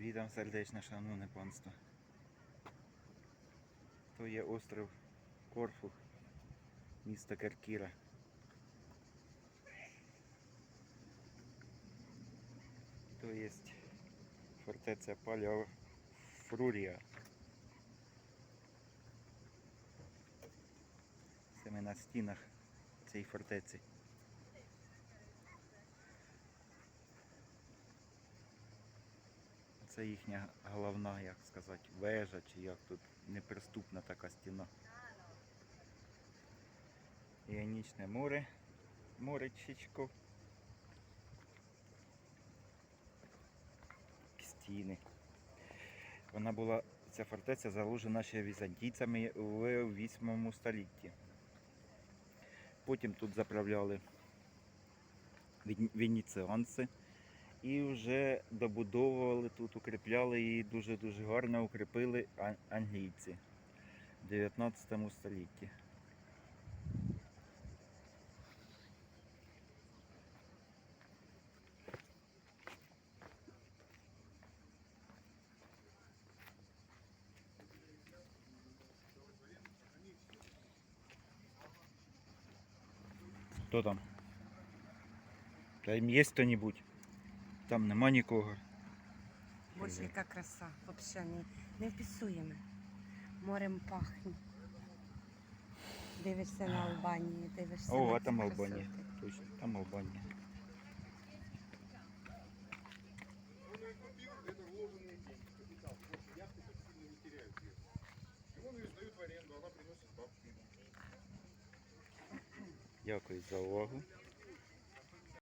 Вітам сердечне, шановне панство. То є остров Корфу, місто Керкіра. То є фортеця Паля Фрурія. Це ми на стінах цієї фортеці. Це їхня головна, як сказати, вежа, чи як тут неприступна така стіна. Іонічне море, моречечко. Стіни. Вона була, ця фортеця заложена ще візантійцями в 8 столітті. Потім тут заправляли венеціанці. І вже добудовували тут, укріпляли її дуже-дуже гарно укріпили англійці в 19 столітті. Хто там? Там є хто-небудь? Там нема нікого. Боже, Мгм. яка краса, взагалі не, не вписуємо. Морем пахне. Дивишся на Албанію, дивишся О, на а ці там красоти. Албанія. Точно, там Албанія. Он ее купил, это вложенные деньги, капитал. Больше яхты так сильно не теряют вес. И он ее сдает в аренду, она приносит бабки. Дякую за увагу.